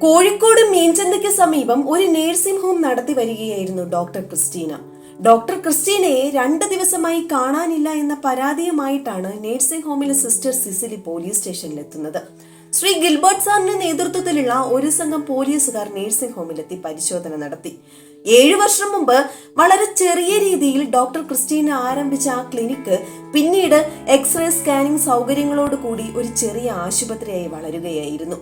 കോഴിക്കോട് മീൻചന്തയ്ക്ക് സമീപം ഒരു nursing home നടത്തി വരികയായിരുന്നു ഡോക്ടർ ക്രിസ്റ്റീന. ഡോക്ടർ ക്രിസ്റ്റീനയെ രണ്ട് ദിവസമായി കാണാനില്ല എന്ന പരാതിയുമായിട്ടാണ് നേഴ്സിംഗ് ഹോമിലെ സിസ്റ്റർ സിസിലി പോലീസ് സ്റ്റേഷനിലെത്തുന്നത് ശ്രീ ഗിൽബർട്ട് സാറിന്റെ നേതൃത്വത്തിലുള്ള ഒരു സംഘം പോലീസുകാർ നേഴ്സിംഗ് ഹോമിലെത്തി പരിശോധന നടത്തി. ഏഴു വർഷം മുമ്പ് വളരെ ചെറിയ രീതിയിൽ ഡോക്ടർ ക്രിസ്റ്റീന ആരംഭിച്ച ആ ക്ലിനിക്ക് പിന്നീട് എക്സ്റേ സ്കാനിംഗ് സൗകര്യങ്ങളോട് കൂടി ഒരു ചെറിയ ആശുപത്രിയായി വളരുകയായിരുന്നു.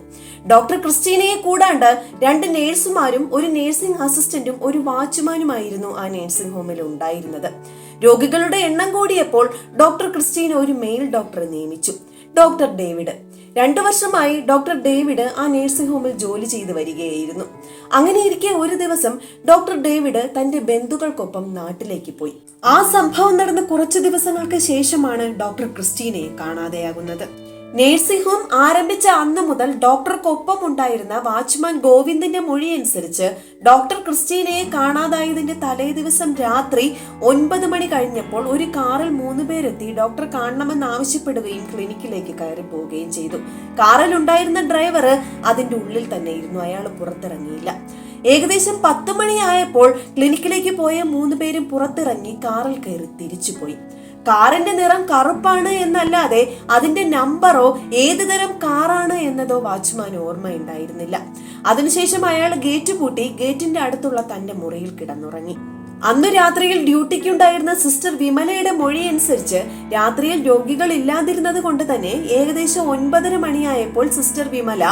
ഡോക്ടർ ക്രിസ്റ്റീനയെ കൂടാണ്ട് രണ്ട് നേഴ്സുമാരും ഒരു നേഴ്സിംഗ് അസിസ്റ്റന്റും ഒരു വാച്ച്മാനുമായിരുന്നു ആ നേഴ്സിംഗ് ഹോമിൽ ഉണ്ടായിരുന്നത്. രോഗികളുടെ എണ്ണം കൂടിയപ്പോൾ ഡോക്ടർ ക്രിസ്റ്റീന ഒരു മെയിൽ ഡോക്ടറെ നിയമിച്ചു. ഡോക്ടർ ഡേവിഡ് രണ്ടു വർഷമായി ഡോക്ടർ ഡേവിഡ് ആ നഴ്സിംഗ് ഹോമിൽ ജോലി ചെയ്തു വരികയായിരുന്നു. അങ്ങനെയിരിക്കെ ഒരു ദിവസം ഡോക്ടർ ഡേവിഡ് തന്റെ ബന്ധുക്കൾക്കൊപ്പം നാട്ടിലേക്ക് പോയി. ആ സംഭവം നടന്ന കുറച്ചു ദിവസങ്ങൾക്ക് ശേഷമാണ് ഡോക്ടർ ക്രിസ്റ്റീനയെ കാണാതെയാകുന്നത്. നേഴ്സിംഗ് ഹോം ആരംഭിച്ച അന്ന് മുതൽ ഡോക്ടർക്കൊപ്പം ഉണ്ടായിരുന്ന വാച്ച്മാൻ ഗോവിന്ദിന്റെ മൊഴി അനുസരിച്ച് ഡോക്ടർ ക്രിസ്റ്റീനയെ കാണാതായതിന്റെ തലേ ദിവസം രാത്രി ഒൻപത് മണി കഴിഞ്ഞപ്പോൾ ഒരു കാറിൽ മൂന്ന് പേരെത്തി ഡോക്ടർ കാണണമെന്ന് ആവശ്യപ്പെടുകയും ക്ലിനിക്കിലേക്ക് കയറി പോവുകയും ചെയ്തു. കാറിൽ ഉണ്ടായിരുന്ന ഡ്രൈവർ അതിന്റെ ഉള്ളിൽ തന്നെ ഇരുന്നു അയാൾ പുറത്തിറങ്ങിയില്ല. ഏകദേശം പത്ത് മണിയായപ്പോൾ ക്ലിനിക്കിലേക്ക് പോയ മൂന്ന് പേരും പുറത്തിറങ്ങി കാറിൽ കയറി തിരിച്ചുപോയി. കാറിന്റെ നിറം കറുപ്പാണ് എന്നല്ലാതെ അതിന്റെ നമ്പറോ ഏത് തരം കാറാണ് എന്നതോ വാച്ച്മാൻ ഓർമ്മയുണ്ടായിരുന്നില്ല. അതിനുശേഷം അയാൾ ഗേറ്റ് പൂട്ടി ഗേറ്റിന്റെ അടുത്തുള്ള തന്റെ മുറിയിൽ കിടന്നുറങ്ങി. അന്ന് രാത്രിയിൽ ഡ്യൂട്ടിക്കുണ്ടായിരുന്ന സിസ്റ്റർ വിമലയുടെ മൊഴി അനുസരിച്ച് രാത്രിയിൽ രോഗികൾ ഇല്ലാതിരുന്നത് കൊണ്ട് തന്നെ ഏകദേശം ഒൻപതര മണിയായപ്പോൾ സിസ്റ്റർ വിമല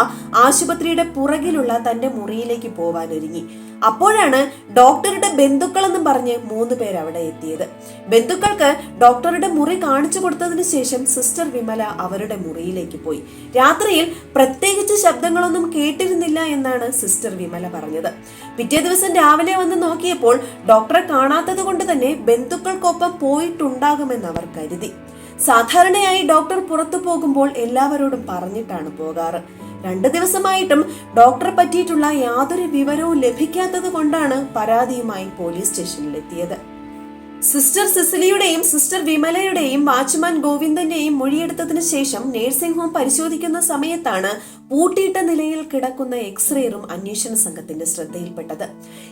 ആശുപത്രിയുടെ പുറകിലുള്ള തന്റെ മുറിയിലേക്ക് പോവാനൊരുങ്ങി. അപ്പോഴാണ് ഡോക്ടറുടെ ബന്ധുക്കൾ ബന്ധുക്കളെന്നും പറഞ്ഞ് മൂന്ന് പേർ അവിടെ എത്തിയത്. ബന്ധുക്കൾക്ക് ഡോക്ടറുടെ മുറി കാണിച്ചു കൊടുത്തതിന് ശേഷം സിസ്റ്റർ വിമല അവരുടെ മുറിയിലേക്ക് പോയി. രാത്രിയിൽ പ്രത്യേകിച്ച് ശബ്ദങ്ങളൊന്നും കേട്ടിരുന്നില്ല എന്നാണ് സിസ്റ്റർ വിമല പറഞ്ഞത്. പിറ്റേ ദിവസം രാവിലെ വന്ന് നോക്കിയപ്പോൾ ഡോക്ടറെ കാണാത്തത് കൊണ്ട് തന്നെ ബന്ധുക്കൾക്കൊപ്പം പോയിട്ടുണ്ടാകുമെന്ന് അവർ കരുതി. സാധാരണയായി ഡോക്ടർ പുറത്തു പോകുമ്പോൾ എല്ലാവരോടും പറഞ്ഞിട്ടാണ് പോകാറ്. രണ്ടു ദിവസമായിട്ടും ഡോക്ടറെ പറ്റിയിട്ടുള്ള യാതൊരു വിവരവും ലഭിക്കാത്തത് കൊണ്ടാണ് പരാതിയുമായി പോലീസ് സ്റ്റേഷനിലെത്തിയത്. സിസ്റ്റർ സിസിലിയുടെയും സിസ്റ്റർ വിമലയുടെയും വാച്ച്മാൻ ഗോവിന്ദന്റെയും മൊഴിയെടുത്തതിനു ശേഷം നഴ്സിംഗ് ഹോം പരിശോധിക്കുന്ന സമയത്താണ് പൂട്ടിയിട്ട നിലയിൽ കിടക്കുന്ന എക്സ്റേ റൂം അന്വേഷണ സംഘത്തിന്റെ ശ്രദ്ധയിൽപ്പെട്ടത്.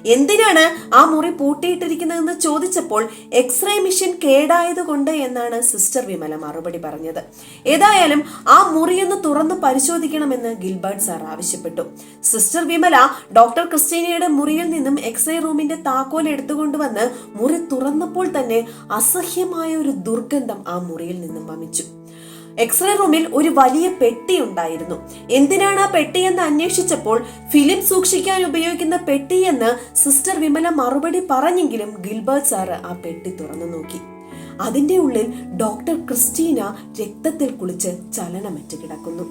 എന്തിനാണ് ആ മുറി പൂട്ടിയിട്ടിരിക്കുന്നതെന്ന് ചോദിച്ചപ്പോൾ എക്സ്റേ മെഷീൻ കേടായതുകൊണ്ട് എന്നാണ് സിസ്റ്റർ വിമല മറുപടി പറഞ്ഞത്. ഏതായാലും ആ മുറിയൊന്ന് തുറന്ന് പരിശോധിക്കണമെന്ന് ഗിൽബർട്ട് സാർ ആവശ്യപ്പെട്ടു. സിസ്റ്റർ വിമല ഡോക്ടർ ക്രിസ്റ്റീനയുടെ മുറിയിൽ നിന്നും എക്സ്റേ റൂമിന്റെ താക്കോൽ എടുത്തുകൊണ്ടുവന്ന് മുറി തുറന്നപ്പോൾ തന്നെ അസഹ്യമായ ഒരു ദുർഗന്ധം ആ മുറിയിൽ നിന്നും വമിച്ചു. എക്സ്റേ റൂമിൽ ഒരു വലിയ പെട്ടി ഉണ്ടായിരുന്നു. എന്തിനാണ് ആ പെട്ടി എന്ന് അന്വേഷിച്ചപ്പോൾ ഫിലിം സൂക്ഷിക്കാൻ ഉപയോഗിക്കുന്ന പെട്ടിയെന്ന് സിസ്റ്റർ വിമല മറുപടി പറഞ്ഞെങ്കിലും ഗിൽബർട്ട് സാറ് ആ പെട്ടി തുറന്നു നോക്കി. അതിന്റെ ഉള്ളിൽ ഡോക്ടർ ക്രിസ്റ്റീന രക്തത്തിൽ കുളിച്ച് ചലനമറ്റ് കിടക്കുന്നു.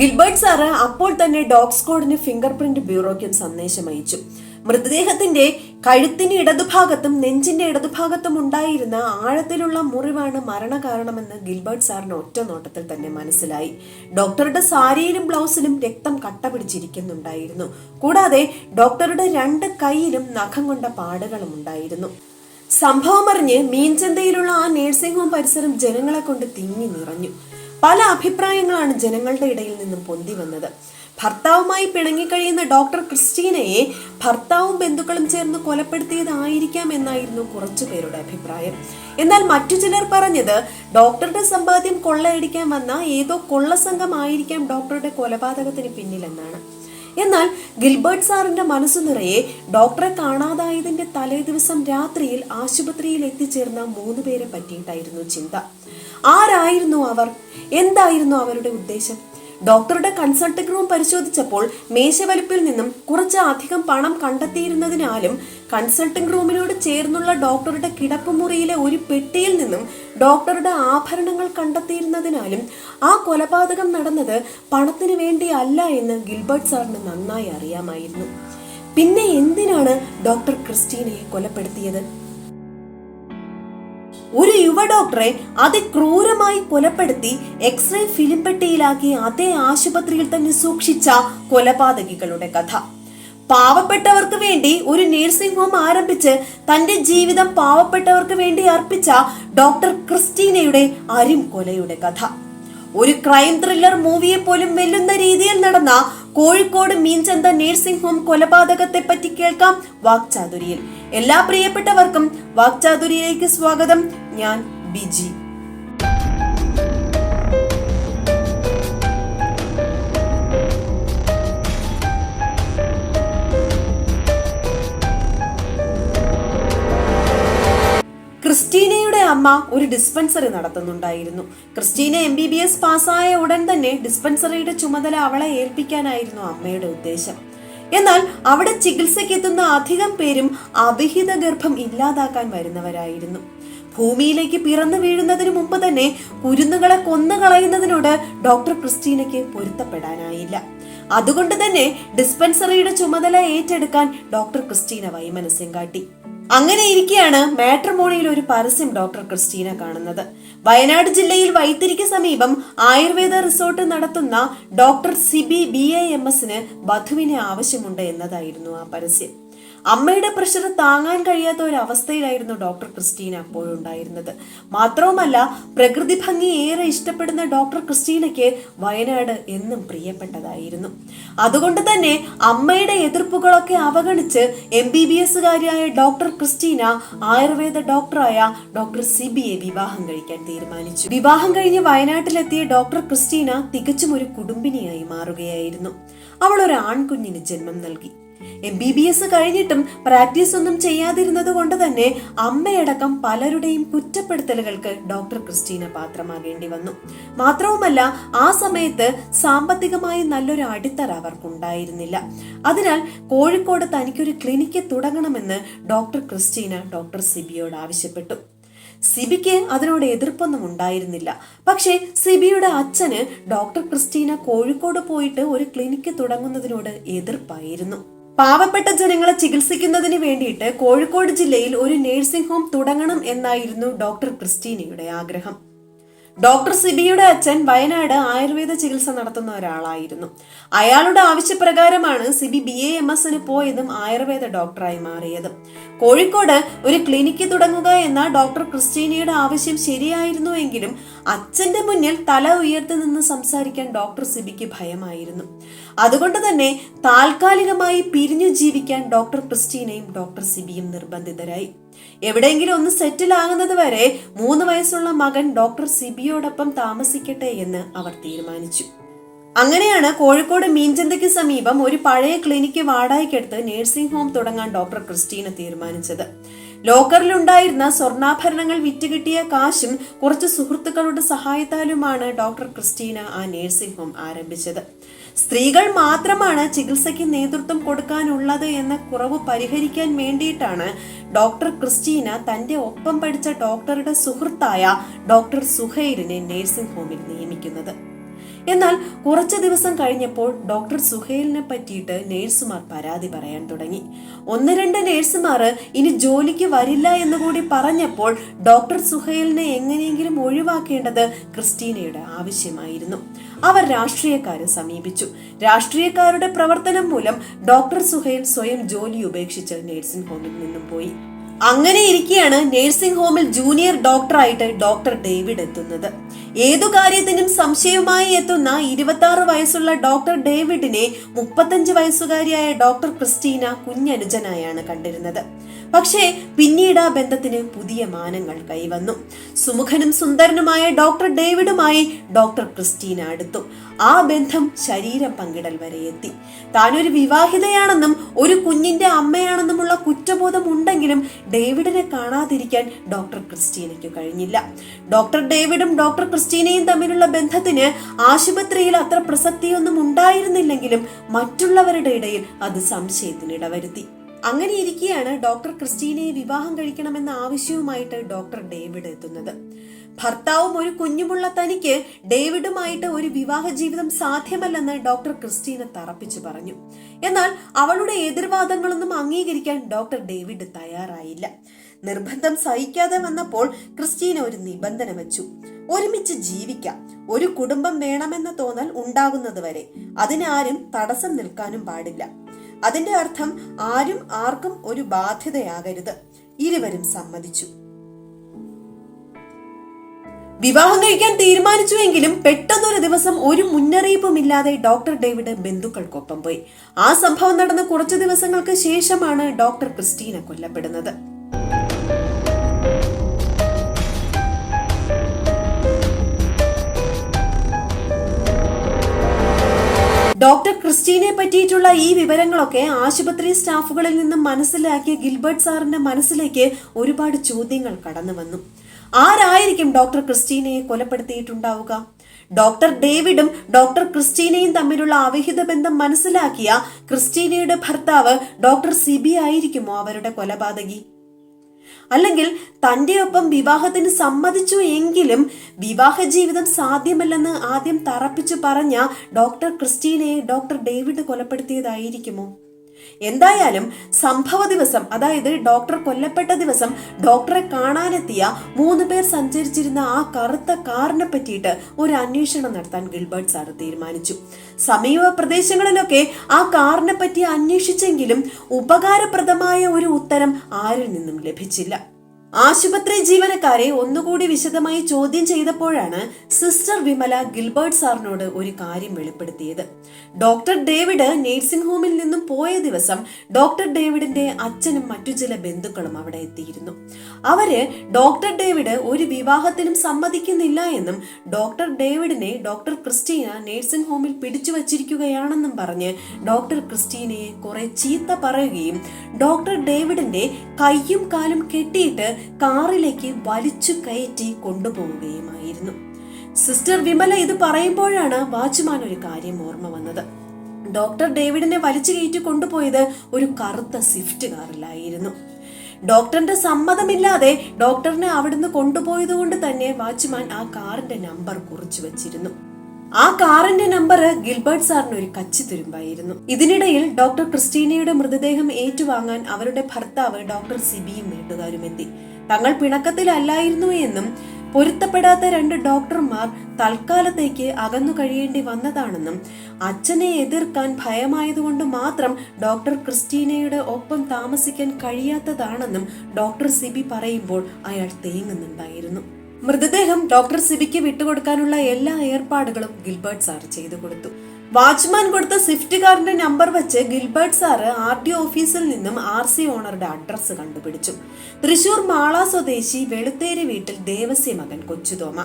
ഗിൽബർട്ട് സാറ് അപ്പോൾ തന്നെ ഡോഗ് സ്ക്വാഡിന് ഫിംഗർ പ്രിന്റ് ബ്യൂറോയ്ക്കും സന്ദേശം അയച്ചു. മൃതദേഹത്തിന്റെ കഴുത്തിന് ഇടതുഭാഗത്തും നെഞ്ചിന്റെ ഇടതുഭാഗത്തും ഉണ്ടായിരുന്ന ആഴത്തിലുള്ള മുറിവാണ് മരണകാരണമെന്ന് ഗിൽബർട്ട് സാറിന് ഒറ്റ നോട്ടത്തിൽ തന്നെ മനസ്സിലായി. ഡോക്ടറുടെ സാരിയിലും ബ്ലൗസിലും രക്തം കട്ട പിടിച്ചിരിക്കുന്നുണ്ടായിരുന്നു കൂടാതെ ഡോക്ടറുടെ രണ്ട് കൈയിലും നഖം കൊണ്ട പാടുകളും ഉണ്ടായിരുന്നു. സംഭവം അറിഞ്ഞ് മീൻചന്തയിലുള്ള ആ നേഴ്സിംഗ് ഹോം പരിസരം ജനങ്ങളെ കൊണ്ട് തിങ്ങി നിറഞ്ഞു. പല അഭിപ്രായങ്ങളാണ് ജനങ്ങളുടെ ഇടയിൽ നിന്നും പൊന്തി വന്നത്. ഭർത്താവുമായി പിണങ്ങിക്കഴിയുന്ന ഡോക്ടർ ക്രിസ്റ്റീനയെ ഭർത്താവും ബന്ധുക്കളും ചേർന്ന് കൊലപ്പെടുത്തിയതായിരിക്കാം എന്നായിരുന്നു കുറച്ചു പേരുടെ അഭിപ്രായം. എന്നാൽ മറ്റു ചിലർ പറഞ്ഞത് ഡോക്ടറുടെ സമ്പാദ്യം കൊള്ളയടിക്കാൻ വന്ന ഏതോ കൊള്ളസംഘമായിരിക്കാം ഡോക്ടറുടെ കൊലപാതകത്തിന് പിന്നിലെന്നാണ്. എന്നാൽ ഗിൽബർട്ട് സാറിന്റെ മനസ്സു നിറയെ ഡോക്ടറെ കാണാതായതിന്റെ തലേ ദിവസം രാത്രിയിൽ ആശുപത്രിയിൽ എത്തിച്ചേർന്ന മൂന്ന് പേരെ പറ്റിയിട്ടായിരുന്നു ചിന്ത. ആരായിരുന്നു അവർ? എന്തായിരുന്നു അവരുടെ ഉദ്ദേശം? ഡോക്ടറുടെ കൺസൾട്ടിംഗ് റൂം പരിശോധിച്ചപ്പോൾ മേശവലിപ്പിൽ നിന്നും കുറച്ച് അധികം പണം കണ്ടെത്തിയിരുന്നതിനാലും കൺസൾട്ടിംഗ് റൂമിനോട് ചേർന്നുള്ള ഡോക്ടറുടെ കിടപ്പുമുറിയിലെ ഒരു പെട്ടിയിൽ നിന്നും ഡോക്ടറുടെ ആഭരണങ്ങൾ കണ്ടെത്തിയിരുന്നതിനാലും ആ കൊലപാതകം നടന്നത് പണത്തിന് വേണ്ടിയല്ല എന്ന് ഗിൽബർട്ട് സാറിന് നന്നായി അറിയാമായിരുന്നു. പിന്നെ എന്തിനാണ് ഡോക്ടർ ക്രിസ്റ്റീനയെ കൊലപ്പെടുത്തിയത്? ഒരു യുവ ഡോക്ടറെ അതിക്രൂരമായി കൊലപ്പെടുത്തി എക്സ്റേ ഫിലിം പെട്ടിയിലാക്കി അതേ ആശുപത്രിയിൽ തന്നെ സൂക്ഷിച്ച കൊലപാതകികളുടെ കഥ. പാവപ്പെട്ടവർക്ക് വേണ്ടി ഒരു നഴ്സിംഗ് ഹോം ആരംഭിച്ച് തന്റെ ജീവിതം പാവപ്പെട്ടവർക്ക് വേണ്ടി അർപ്പിച്ച ഡോക്ടർ ക്രിസ്റ്റീനയുടെ അരിം കൊലയുടെ കഥ. ഒരു ക്രൈം ത്രില്ലർ മൂവിയെ പോലും വെല്ലുന്ന രീതിയിൽ നടന്ന കോഴിക്കോട് മീൻചന്ത നേഴ്സിംഗ് ഹോം കൊലപാതകത്തെ പറ്റി കേൾക്കാം വാക്ചാതുരിയിൽ. എല്ലാ പ്രിയപ്പെട്ടവർക്കും വാക്ചാതുരിയിലേക്ക് സ്വാഗതം. ഞാൻ ബിജി. ക്രിസ്റ്റീനയുടെ അമ്മ ഒരു dispensary നടത്തുന്നുണ്ടായിരുന്നു. Christina M B B S പാസ്സായ ഉടൻ തന്നെ ഡിസ്പെൻസറിയുടെ ചുമതല അവളെ ഏൽപ്പിക്കാനായിരുന്നു അമ്മയുടെ ഉദ്ദേശം. എന്നാൽ അവിടെ ചികിത്സയ്ക്കെത്തുന്ന അധികം പേരും അവിഹിത ഗർഭം ഇല്ലാതാക്കാൻ വരുന്നവരായിരുന്നു. ഭൂമിയിലേക്ക് പിറന്നു വീഴുന്നതിന് മുമ്പ് തന്നെ കുരുന്നുകളെ കൊന്നുകളയുന്നതിനോട് ഡോക്ടർ ക്രിസ്റ്റീനയ്ക്ക് പൊരുത്തപ്പെടാനായില്ല. അതുകൊണ്ട് തന്നെ ഡിസ്പെൻസറിയുടെ ചുമതല ഏറ്റെടുക്കാൻ ഡോക്ടർ ക്രിസ്റ്റീന വൈമനസ്യം കാട്ടി. അങ്ങനെ ഇരിക്കെയാണ് മാട്രിമോണിയിൽ ഒരു പരസ്യം ഡോക്ടർ ക്രിസ്റ്റീന കാണുന്നത്. വയനാട് ജില്ലയിൽ വൈത്തിരിക്ക് സമീപം ആയുർവേദ റിസോർട്ട് നടത്തുന്ന doctor Siby B A M എസിന് വധുവിനെ ആവശ്യമുണ്ട് എന്നതായിരുന്നു ആ പരസ്യം. അമ്മയുടെ പ്രഷർ താങ്ങാൻ കഴിയാത്ത ഒരു അവസ്ഥയിലായിരുന്നു ഡോക്ടർ ക്രിസ്റ്റീന അപ്പോഴുണ്ടായിരുന്നത് മാത്രവുമല്ല പ്രകൃതി ഭംഗി ഏറെ ഇഷ്ടപ്പെടുന്ന ഡോക്ടർ ക്രിസ്റ്റീനയ്ക്ക് വയനാട് എന്നും പ്രിയപ്പെട്ടതായിരുന്നു. അതുകൊണ്ട് തന്നെ അമ്മയുടെ എതിർപ്പുകളൊക്കെ അവഗണിച്ച് എം ബി ബി എസുകാരിയായ ഡോക്ടർ ക്രിസ്റ്റീന ആയുർവേദ ഡോക്ടറായ ഡോക്ടർ സിബിയെ വിവാഹം കഴിക്കാൻ തീരുമാനിച്ചു. വിവാഹം കഴിഞ്ഞ് വയനാട്ടിലെത്തിയ ഡോക്ടർ ക്രിസ്റ്റീന തികച്ചും ഒരു കുടുംബിനിയായി മാറുകയായിരുന്നു. അവൾ ഒരു ആൺകുഞ്ഞിന് ജന്മം നൽകി. എം ബി ബി എസ് കഴിഞ്ഞിട്ടും പ്രാക്ടീസ് ഒന്നും ചെയ്യാതിരുന്നത് കൊണ്ട് തന്നെ അമ്മയടക്കം പലരുടെയും കുറ്റപ്പെടുത്തലുകൾക്ക് ഡോക്ടർ ക്രിസ്റ്റീന പാത്രമാകേണ്ടി വന്നു. മാത്രവുമല്ല ആ സമയത്ത് സാമ്പത്തികമായി നല്ലൊരു അടിത്തറ അവർക്കുണ്ടായിരുന്നില്ല. അതിനാൽ കോഴിക്കോട് തനിക്കൊരു ക്ലിനിക്ക് തുടങ്ങണമെന്ന് ഡോക്ടർ ക്രിസ്റ്റീന ഡോക്ടർ സിബിയോട് ആവശ്യപ്പെട്ടു. സിബിക്ക് അതിനോട് എതിർപ്പൊന്നും ഉണ്ടായിരുന്നില്ല. പക്ഷേ സിബിയുടെ അച്ഛന് ഡോക്ടർ ക്രിസ്റ്റീന കോഴിക്കോട് പോയിട്ട് ഒരു ക്ലിനിക്ക് തുടങ്ങുന്നതിനോട് എതിർപ്പായിരുന്നു. പാവപ്പെട്ട ജനങ്ങളെ ചികിത്സിക്കുന്നതിന് വേണ്ടിയിട്ട് കോഴിക്കോട് ജില്ലയിൽ ഒരു നഴ്സിംഗ് ഹോം തുടങ്ങണം എന്നായിരുന്നു ഡോക്ടർ ക്രിസ്റ്റീനയുടെ ആഗ്രഹം. ഡോക്ടർ സിബിയുടെ അച്ഛൻ വയനാട് ആയുർവേദ ചികിത്സ നടത്തുന്ന ഒരാളായിരുന്നു. അയാളുടെ ആവശ്യപ്രകാരമാണ് സിബി ബി എ എം എസിന് പോയതും ആയുർവേദ ഡോക്ടറായി മാറിയതും. കോഴിക്കോട് ഒരു ക്ലിനിക്ക് തുടങ്ങുക എന്ന ഡോക്ടർ ക്രിസ്റ്റീനയുടെ ആവശ്യം ശരിയായിരുന്നു എങ്കിലും അച്ഛന്റെ മുന്നിൽ തല ഉയർത്തി നിന്ന് സംസാരിക്കാൻ ഡോക്ടർ സിബിക്ക് ഭയമായിരുന്നു. അതുകൊണ്ട് തന്നെ താൽക്കാലികമായി പിരിഞ്ഞു ജീവിക്കാൻ ഡോക്ടർ ക്രിസ്റ്റീനയും ഡോക്ടർ സിബിയും നിർബന്ധിതരായി. എവിടെയെങ്കിലും ഒന്ന് സെറ്റിൽ ആകുന്നത് വരെ മൂന്ന് വയസ്സുള്ള മകൻ ഡോക്ടർ സിബിയോടൊപ്പം താമസിക്കട്ടെ എന്ന് അവർ തീരുമാനിച്ചു. അങ്ങനെയാണ് കോഴിക്കോട് മീൻചന്തയ്ക്ക് സമീപം ഒരു പഴയ ക്ലിനിക്ക് വാടകയ്ക്കെടുത്ത് നഴ്സിംഗ് ഹോം തുടങ്ങാൻ ഡോക്ടർ ക്രിസ്റ്റീന തീരുമാനിച്ചത്. ലോക്കറിലുണ്ടായിരുന്ന സ്വർണാഭരണങ്ങൾ വിറ്റുകിട്ടിയ കാശും കുറച്ച് സുഹൃത്തുക്കളുടെ സഹായത്താലുമാണ് ഡോക്ടർ ക്രിസ്റ്റീന ആ നഴ്സിംഗ് ഹോം ആരംഭിച്ചത്. സ്ത്രീകൾ മാത്രമാണ് ചികിത്സയ്ക്ക് നേതൃത്വം കൊടുക്കാനുള്ളത് എന്ന കുറവ് പരിഹരിക്കാൻ വേണ്ടിയിട്ടാണ് ഡോക്ടർ ക്രിസ്റ്റീന തന്റെ ഒപ്പം പഠിച്ച ഡോക്ടറുടെ സുഹൃത്തായ ഡോക്ടർ സുഹൈലിനെ നഴ്സിംഗ് ഹോമിൽ നിയമിക്കുന്നത്. എന്നാൽ കുറച്ച് ദിവസം കഴിഞ്ഞപ്പോൾ ഡോക്ടർ സുഹേലിനെ പറ്റിയിട്ട് നേഴ്സുമാർ പരാതി പറയാൻ തുടങ്ങി. ഒന്ന് രണ്ട് നേഴ്സുമാർ ഇനി ജോലിക്ക് വരില്ല എന്ന് കൂടി പറഞ്ഞപ്പോൾ ഡോക്ടർ സുഹേലിനെ എങ്ങനെയെങ്കിലും ഒഴിവാക്കേണ്ടത് ക്രിസ്റ്റീനയുടെ ആവശ്യമായിരുന്നു. അവർ രാഷ്ട്രീയക്കാരെ സമീപിച്ചു. രാഷ്ട്രീയക്കാരുടെ പ്രവർത്തനം മൂലം ഡോക്ടർ സുഹേൽ സ്വയം ജോലി ഉപേക്ഷിച്ച് നേഴ്സിംഗ് ഹോമിൽ നിന്നും പോയി. അങ്ങനെ ഇരിക്കെയാണ് നഴ്സിംഗ് ഹോമിൽ ജൂനിയർ ഡോക്ടറായിട്ട് ഡോക്ടർ ഡേവിഡ് എത്തുന്നത്. ഏതു കാര്യത്തിനും സംശയവുമായി എത്തുന്ന ഇരുപത്തി ആറ് വയസ്സുള്ള ഡോക്ടർ ഡേവിഡിനെ മുപ്പത്തഞ്ച് വയസ്സുകാരിയായ ഡോക്ടർ ക്രിസ്റ്റീന കുഞ്ഞനുജനായാണ് കണ്ടിരുന്നത്. പക്ഷേ പിന്നീട് ആ ബന്ധത്തിന് പുതിയ മാനങ്ങൾ കൈവന്നു. സുമുഖനും സുന്ദരനുമായ ഡോക്ടർ ഡേവിഡുമായി ഡോക്ടർ ക്രിസ്റ്റീന അടുത്തു. ആ ബന്ധം ശരീരം പങ്കിടൽ വരെ എത്തി. താനൊരു വിവാഹിതയാണെന്നും ഒരു കുഞ്ഞിന്റെ അമ്മയാണെന്നുമുള്ള കുറ്റബോധം ഉണ്ടെങ്കിലും ഡേവിഡിനെ കാണാതിരിക്കാൻ ഡോക്ടർ ക്രിസ്റ്റീനയ്ക്ക് കഴിഞ്ഞില്ല. ഡോക്ടർ ഡേവിഡും ഡോക്ടർ ക്രിസ്റ്റീനയും തമ്മിലുള്ള ബന്ധത്തിന് ആശുപത്രിയിൽ അത്ര പ്രസക്തിയൊന്നും ഉണ്ടായിരുന്നില്ലെങ്കിലും മറ്റുള്ളവരുടെ ഇടയിൽ അത് സംശയത്തിന് ഇടവരുത്തി അങ്ങനെ ഇരിക്കെയാണ് ഡോക്ടർ ക്രിസ്റ്റീനയെ വിവാഹം കഴിക്കണമെന്ന ആവശ്യവുമായിട്ട് ഡോക്ടർ ഡേവിഡ് എത്തുന്നത്. ഭർത്താവും ഒരു കുഞ്ഞുമുള്ള തനിക്ക് ഡേവിഡുമായിട്ട് ഒരു വിവാഹ ജീവിതം സാധ്യമല്ലെന്ന് ഡോക്ടർ ക്രിസ്റ്റീന തറപ്പിച്ചു പറഞ്ഞു. എന്നാൽ അവളുടെ എതിർവാദങ്ങളൊന്നും അംഗീകരിക്കാൻ ഡോക്ടർ ഡേവിഡ് തയ്യാറായില്ല. നിർബന്ധം സഹിക്കാതെ വന്നപ്പോൾ ക്രിസ്റ്റീന ഒരു നിബന്ധന വെച്ചു. ഒരുമിച്ച് ജീവിക്കാം. ഒരു കുടുംബം വേണമെന്ന തോന്നൽ ഉണ്ടാകുന്നത് വരെ അതിനാരും തടസ്സം നിൽക്കാനും പാടില്ല. അതിന്റെ അർത്ഥം ആരും ആർക്കും ഒരു ബാധ്യതയാകരുത്. ഇരുവരും സമ്മതിച്ചു. വിവാഹം കഴിക്കാൻ തീരുമാനിച്ചുവെങ്കിലും പെട്ടെന്നൊരു ദിവസം ഒരു മുന്നറിയിപ്പുമില്ലാതെ ഡോക്ടർ ഡേവിഡ് ബന്ധുക്കൾക്കൊപ്പം പോയി. ആ സംഭവം നടന്ന കുറച്ചു ദിവസങ്ങൾക്ക് ശേഷമാണ് ഡോക്ടർ ക്രിസ്റ്റീന കൊല്ലപ്പെടുന്നത്. ഡോക്ടർ ക്രിസ്റ്റീനെ പറ്റിയിട്ടുള്ള ഈ വിവരങ്ങളൊക്കെ ആശുപത്രി സ്റ്റാഫുകളിൽ നിന്നും മനസ്സിലാക്കിയ ഗിൽബർട്ട് സാറിന്റെ മനസ്സിലേക്ക് ഒരുപാട് ചോദ്യങ്ങൾ കടന്നു വന്നു. ആരായിരിക്കും ഡോക്ടർ ക്രിസ്റ്റീനയെ കൊലപ്പെടുത്തിയിട്ടുണ്ടാവുക? ഡോക്ടർ ഡേവിഡും ഡോക്ടർ ക്രിസ്റ്റീനയും തമ്മിലുള്ള അവിഹിത ബന്ധം മനസ്സിലാക്കിയ ക്രിസ്റ്റീനയുടെ ഭർത്താവ് ഡോക്ടർ സിബി ആയിരിക്കുമോ അവരുടെ കൊലപാതകി? അല്ലെങ്കിൽ തന്റെ ഒപ്പം വിവാഹത്തിന് സമ്മതിച്ചു എങ്കിലും വിവാഹ ജീവിതം സാധ്യമല്ലെന്ന് ആദ്യം തറപ്പിച്ചു പറഞ്ഞ ഡോക്ടർ ക്രിസ്റ്റീനയെ ഡോക്ടർ ഡേവിഡ് കൊലപ്പെടുത്തിയതായിരിക്കുമോ? എന്തായാലും സംഭവ ദിവസം അതായത് ഡോക്ടർ കൊല്ലപ്പെട്ട ദിവസം ഡോക്ടറെ കാണാനെത്തിയ മൂന്ന് പേർ സഞ്ചരിച്ചിരുന്ന ആ കറുത്ത കാറിനെ പറ്റിയിട്ട് ഒരു അന്വേഷണം നടത്താൻ ഗിൽബർട്ട് സാർ തീരുമാനിച്ചു. സമീപ പ്രദേശങ്ങളിലൊക്കെ ആ കാറിനെ പറ്റി അന്വേഷിച്ചെങ്കിലും ഉപകാരപ്രദമായ ഒരു ഉത്തരം ആരിൽ നിന്നും ലഭിച്ചില്ല. ആശുപത്രി ജീവനക്കാരെ ഒന്നുകൂടി വിശദമായി ചോദ്യം ചെയ്തപ്പോഴാണ് സിസ്റ്റർ വിമല ഗിൽബർട്ട് സാറിനോട് ഒരു കാര്യം വെളിപ്പെടുത്തിയത്. ഡോക്ടർ ഡേവിഡ് നേഴ്സിംഗ് ഹോമിൽ നിന്നും പോയ ദിവസം ഡോക്ടർ ഡേവിഡിന്റെ അച്ഛനും മറ്റു ചില ബന്ധുക്കളും അവിടെ എത്തിയിരുന്നു. അവർ ഡോക്ടർ ഡേവിഡ് ഒരു വിവാഹത്തിനും സമ്മതിക്കുന്നില്ല എന്നും ഡോക്ടർ ഡേവിഡിനെ ഡോക്ടർ ക്രിസ്റ്റീന നേഴ്സിംഗ് ഹോമിൽ പിടിച്ചു വച്ചിരിക്കുകയാണെന്നും പറഞ്ഞ് ഡോക്ടർ ക്രിസ്റ്റീനയെ കുറെ ചീത്ത പറയുകയും ഡോക്ടർ ഡേവിഡിന്റെ കൈയും കാലും കെട്ടിയിട്ട് കാറിലേക്ക് വലിച്ചു കയറ്റി കൊണ്ടുപോവുകയുമായിരുന്നു. സിസ്റ്റർ വിമല ഇത് പറയുമ്പോഴാണ് വാച്ച്മാൻ ഒരു കാര്യം ഓർമ്മ വന്നത്. ഡോക്ടർ ഡേവിഡിനെ വലിച്ചു കയറ്റി കൊണ്ടുപോയത് ഒരു കറുത്ത സ്വിഫ്റ്റ് കാറിലായിരുന്നു. ഡോക്ടറിന്റെ സമ്മതമില്ലാതെ ഡോക്ടറിനെ അവിടുന്ന് കൊണ്ടുപോയത് കൊണ്ട് തന്നെ വാച്ച്മാൻ ആ കാറിന്റെ നമ്പർ കുറിച്ചു വച്ചിരുന്നു. ആ കാറിന്റെ നമ്പർ ഗിൽബർട്ട് സാറിന് ഒരു കച്ചി തുരുമ്പായിരുന്നു. ഇതിനിടയിൽ ഡോക്ടർ ക്രിസ്റ്റീനയുടെ മൃതദേഹം ഏറ്റുവാങ്ങാൻ അവരുടെ ഭർത്താവ് ഡോക്ടർ സിബിയും വീട്ടുകാരും എത്തി തങ്ങൾ പിണക്കത്തിലല്ലായിരുന്നു എന്നും പൊരുത്തപ്പെടാത്ത രണ്ട് ഡോക്ടർമാർ തൽക്കാലത്തേക്ക് അകന്നു കഴിയേണ്ടി വന്നതാണെന്നും അച്ഛനെ എതിർക്കാൻ ഭയമായതുകൊണ്ട് മാത്രം ഡോക്ടർ ക്രിസ്റ്റീനയുടെ ഒപ്പം താമസിക്കാൻ കഴിയാത്തതാണെന്നും ഡോക്ടർ സിബി പറയുമ്പോൾ അയാൾ തേങ്ങുന്നുണ്ടായിരുന്നു. മൃതദേഹം ഡോക്ടർ സിബിക്ക് വിട്ടുകൊടുക്കാനുള്ള എല്ലാ ഏർപ്പാടുകളും ഗിൽബർട്ട് സാർ ചെയ്തു കൊടുത്തു. വാച്ച്മാൻ കൊടുത്ത സ്വിഫ്റ്റ് കാറിന്റെ നമ്പർ വെച്ച് ഗിൽബർട്ട് സാറ് ആർ ടി ഓഫീസിൽ നിന്നും ആർ സി ഓണറുടെ അഡ്രസ്സ് കണ്ടുപിടിച്ചു. തൃശൂർ മാള സ്വദേശി വെളുത്തേരി വീട്ടിൽ ദേവസ്യ മകൻ കൊച്ചുതോമ.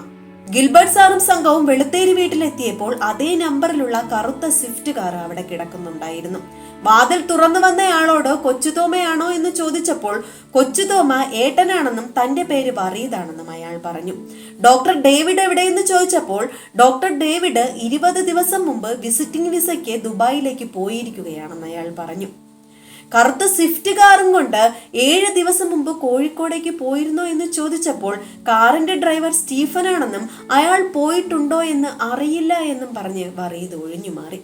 ഗിൽബർട്ട് സാറും സംഘവും വെളുത്തേരി വീട്ടിലെത്തിയപ്പോൾ അതേ നമ്പറിലുള്ള കറുത്ത സ്വിഫ്റ്റ് കാർ അവിടെ കിടക്കുന്നുണ്ടായിരുന്നു. വാതിൽ തുറന്നു വന്നയാളോട് കൊച്ചുതോമയാണോ എന്ന് ചോദിച്ചപ്പോൾ കൊച്ചുതോമ ഏട്ടനാണെന്നും തന്റെ പേര് വറീദാണെന്നും അയാൾ പറഞ്ഞു. ഡോക്ടർ ഡേവിഡ് എവിടെയെന്ന് ചോദിച്ചപ്പോൾ ഡോക്ടർ ഡേവിഡ് ഇരുപത് ദിവസം മുമ്പ് വിസിറ്റിംഗ് വിസയ്ക്ക് ദുബായിലേക്ക് പോയിരിക്കുകയാണെന്ന് അയാൾ പറഞ്ഞു. കറുത്ത സ്വിഫ്റ്റ് കാറും കൊണ്ട് ഏഴ് ദിവസം മുമ്പ് കോഴിക്കോടേക്ക് പോയിരുന്നോ എന്ന് ചോദിച്ചപ്പോൾ കാറിന്റെ ഡ്രൈവർ സ്റ്റീഫൻ ആണെന്നും അയാൾ പോയിട്ടുണ്ടോ എന്ന് അറിയില്ല എന്നും പറഞ്ഞ് വറീത് ഒഴിഞ്ഞു മാറി.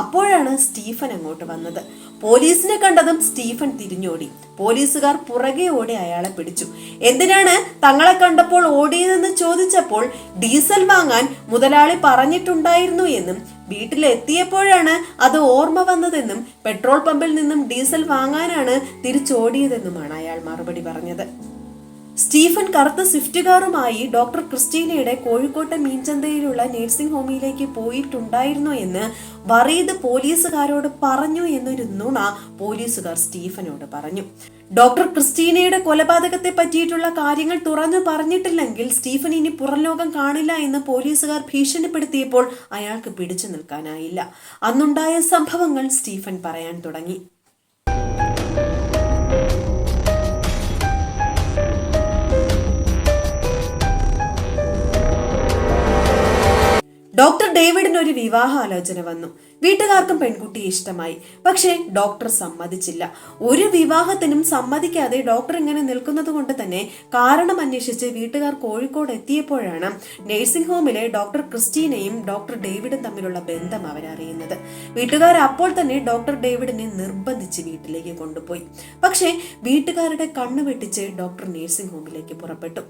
അപ്പോഴാണ് സ്റ്റീഫൻ അങ്ങോട്ട് വന്നത്. പോലീസിനെ കണ്ടതും സ്റ്റീഫൻ തിരിഞ്ഞോടി. പോലീസുകാർ പുറകെ ഓടി അയാളെ പിടിച്ചു. എന്തിനാണ് തങ്ങളെ കണ്ടപ്പോൾ ഓടിയതെന്ന് ചോദിച്ചപ്പോൾ ഡീസൽ വാങ്ങാൻ മുതലാളി പറഞ്ഞിട്ടുണ്ടായിരുന്നു എന്നും വീട്ടിലെത്തിയപ്പോഴാണ് അത് ഓർമ്മ വന്നതെന്നും പെട്രോൾ പമ്പിൽ നിന്നും ഡീസൽ വാങ്ങാനാണ് തിരിച്ചോടിയതെന്നുമാണ് അയാൾ മറുപടി പറഞ്ഞത്. സ്റ്റീഫൻ കറുത്ത സ്വിഫ്റ്റ് കാറുമായി ഡോക്ടർ ക്രിസ്റ്റീനയുടെ കോഴിക്കോട്ടെ മീൻചന്തയിലുള്ള നഴ്സിംഗ് ഹോമിലേക്ക് പോയിട്ടുണ്ടായിരുന്നു എന്ന് വറീദ് പോലീസുകാരോട് പറഞ്ഞു എന്നൊരു നുണ പോലീസുകാർ സ്റ്റീഫനോട് പറഞ്ഞു. ഡോക്ടർ ക്രിസ്റ്റീനയുടെ കൊലപാതകത്തെ പറ്റിയിട്ടുള്ള കാര്യങ്ങൾ തുറന്നു പറഞ്ഞിട്ടില്ലെങ്കിൽ സ്റ്റീഫൻ ഇനി പുറംലോകം കാണില്ല എന്ന് പോലീസുകാർ ഭീഷണിപ്പെടുത്തിയപ്പോൾ അയാൾക്ക് പിടിച്ചു നിൽക്കാനായില്ല. അന്നുണ്ടായ സംഭവങ്ങൾ സ്റ്റീഫൻ പറയാൻ തുടങ്ങി. ഡോക്ടർ ഡേവിഡിന് ഒരു വിവാഹാലോചന വന്നു. വീട്ടുകാർക്കും പെൺകുട്ടിയെ ഇഷ്ടമായി. പക്ഷേ ഡോക്ടർ സമ്മതിച്ചില്ല. ഒരു വിവാഹത്തിനും സമ്മതിക്കാതെ ഡോക്ടർ ഇങ്ങനെ നിൽക്കുന്നത് കൊണ്ട് തന്നെ കാരണം അന്വേഷിച്ച് വീട്ടുകാർ കോഴിക്കോട് എത്തിയപ്പോഴാണ് നഴ്സിംഗ് ഹോമിലെ ഡോക്ടർ ക്രിസ്റ്റീനയും ഡോക്ടർ ഡേവിഡും തമ്മിലുള്ള ബന്ധം അവരറിയുന്നത്. വീട്ടുകാർ അപ്പോൾ തന്നെ ഡോക്ടർ ഡേവിഡിനെ നിർബന്ധിച്ച് വീട്ടിലേക്ക് കൊണ്ടുപോയി. പക്ഷേ വീട്ടുകാരുടെ കണ്ണു വെട്ടിച്ച് ഡോക്ടർ നഴ്സിംഗ് ഹോമിലേക്ക് പുറപ്പെട്ടു.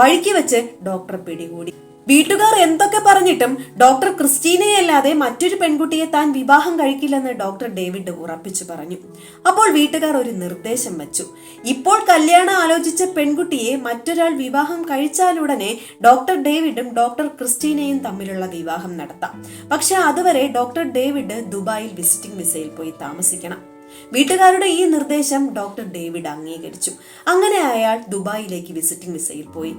വഴിക്ക് വെച്ച് ഡോക്ടർ പിടികൂടി. വീട്ടുകാർ എന്തൊക്കെ പറഞ്ഞിട്ടും ഡോക്ടർ ക്രിസ്റ്റീനയല്ലാതെ മറ്റൊരു പെൺകുട്ടിയെ താൻ വിവാഹം കഴിക്കില്ലെന്ന് ഡോക്ടർ ഡേവിഡ് ഉറപ്പിച്ചു പറഞ്ഞു. അപ്പോൾ വീട്ടുകാർ ഒരു നിർദ്ദേശം വെച്ചു. ഇപ്പോൾ കല്യാണം ആലോചിച്ച പെൺകുട്ടിയെ മറ്റൊരാൾ വിവാഹം കഴിച്ചാലുടനെ ഡോക്ടർ ഡേവിഡും ഡോക്ടർ ക്രിസ്റ്റീനയും തമ്മിലുള്ള വിവാഹം നടത്താം. പക്ഷെ അതുവരെ ഡോക്ടർ ഡേവിഡ് ദുബായിൽ വിസിറ്റിംഗ് വിസയിൽ പോയി താമസിക്കണം. വീട്ടുകാരുടെ ഈ നിർദ്ദേശം ഡോക്ടർ ഡേവിഡ് അംഗീകരിച്ചു. അങ്ങനെ അയാൾ ദുബായിലേക്ക് വിസിറ്റിംഗ് വിസയിൽ പോയി.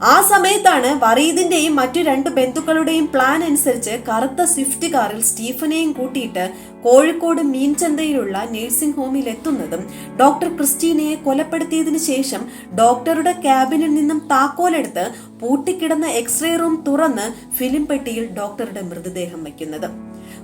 ആ സമയത്താണ് വറീദിന്റെയും മറ്റു രണ്ട് ബന്ധുക്കളുടെയും പ്ലാൻ അനുസരിച്ച് കറുത്ത സ്വിഫ്റ്റ് കാറിൽ സ്റ്റീഫനെയും കൂട്ടിയിട്ട് കോഴിക്കോട് മീൻചന്തയിലുള്ള നഴ്സിംഗ് ഹോമിൽ എത്തുന്നതും ഡോക്ടർ ക്രിസ്റ്റീനയെ കൊലപ്പെടുത്തിയതിനു ശേഷം ഡോക്ടറുടെ ക്യാബിനിൽ നിന്നും താക്കോലെടുത്ത് പൂട്ടിക്കിടന്ന എക്സ്റേ റൂം തുറന്ന് ഫിലിം പെട്ടിയിൽ ഡോക്ടറുടെ മൃതദേഹം വയ്ക്കുന്നത്.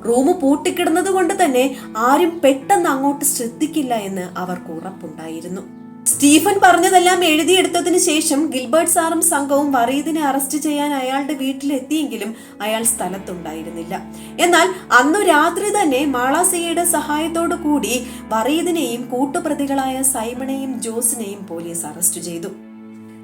റൂം പൂട്ടിക്കിടന്നത് കൊണ്ട് തന്നെ ആരും പെട്ടെന്ന് അങ്ങോട്ട് ശ്രദ്ധിക്കില്ല എന്ന് അവർക്ക് ഉറപ്പുണ്ടായിരുന്നു. സ്റ്റീഫൻ പറഞ്ഞതെല്ലാം എഴുതിയെടുത്തതിനു ശേഷം ഗിൽബർട്ട് സാറും സംഘവും വറീദിനെ അറസ്റ്റ് ചെയ്യാൻ അയാളുടെ വീട്ടിലെത്തിയെങ്കിലും അയാൾ സ്ഥലത്തുണ്ടായിരുന്നില്ല. എന്നാൽ അന്നു രാത്രി തന്നെ മാളാസിയയുടെ സഹായത്തോടു കൂടി വറീദിനെയും കൂട്ടുപ്രതികളായ സൈമണെയും ജോസിനെയും പോലീസ് അറസ്റ്റ് ചെയ്തു.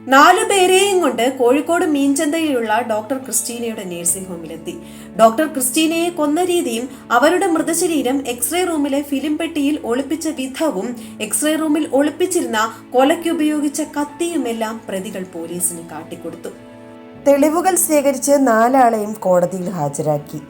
നാലു പേരെയും കൊണ്ട് കോഴിക്കോട് മീൻചന്തയിലുള്ള ഡോക്ടർ ക്രിസ്റ്റീനയുടെ നഴ്സിംഗ് ഹോമിലെത്തി. ഡോക്ടർ ക്രിസ്റ്റീനയെ കൊന്ന രീതിയും അവരുടെ മൃതശരീരം എക്സ്റേ റൂമിലെ ഫിലിം പെട്ടിയിൽ ഒളിപ്പിച്ച വിധവും എക്സ്റേ റൂമിൽ ഒളിപ്പിച്ചിരുന്ന കൊലയ്ക്കുപയോഗിച്ച കത്തിയുമെല്ലാം പ്രതികൾ പോലീസിന് കാട്ടിക്കൊടുത്തു. തെളിവുകൾ ശേഖരിച്ച് നാലാളെയും കോടതിയിൽ ഹാജരാക്കി.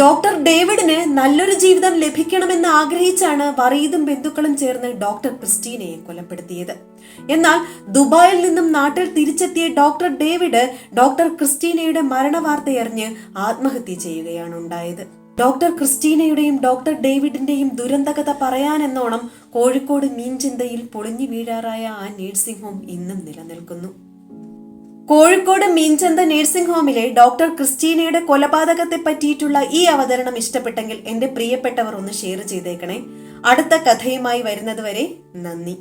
ഡോക്ടർ ഡേവിഡിന് നല്ലൊരു ജീവിതം ലഭിക്കണമെന്ന് ആഗ്രഹിച്ചാണ് വറീദും ബന്ധുക്കളും ചേർന്ന് ഡോക്ടർ ക്രിസ്റ്റീനയെ കൊലപ്പെടുത്തിയത്. എന്നാൽ ദുബായിൽ നിന്നും നാട്ടിൽ തിരിച്ചെത്തിയ ഡോക്ടർ ഡേവിഡ് ഡോക്ടർ ക്രിസ്റ്റീനയുടെ മരണവാർത്തയറിഞ്ഞ് ആത്മഹത്യ ചെയ്യുകയാണ് ഉണ്ടായത്. ഡോക്ടർ ക്രിസ്റ്റീനയുടെയും ഡോക്ടർ ഡേവിഡിന്റെയും ദുരന്തകഥ പറയാനെന്നോണം കോഴിക്കോട് മീൻചിന്തയിൽ പൊളിഞ്ഞു വീഴാറായ ആ നേഴ്സിംഗ് ഹോം ഇന്നും നിലനിൽക്കുന്നു. കോഴിക്കോട് മീൻചന്ത നഴ്സിംഗ് ഹോമിലെ ഡോക്ടർ ക്രിസ്റ്റീനയുടെ കൊലപാതകത്തെ പറ്റിയിട്ടുള്ള ഈ അവതരണം ഇഷ്ടപ്പെട്ടെങ്കിൽ എന്റെ പ്രിയപ്പെട്ടവർ ഒന്ന് ഷെയർ ചെയ്തേക്കണേ. അടുത്ത കഥയുമായി വരുന്നതുവരെ നന്ദി.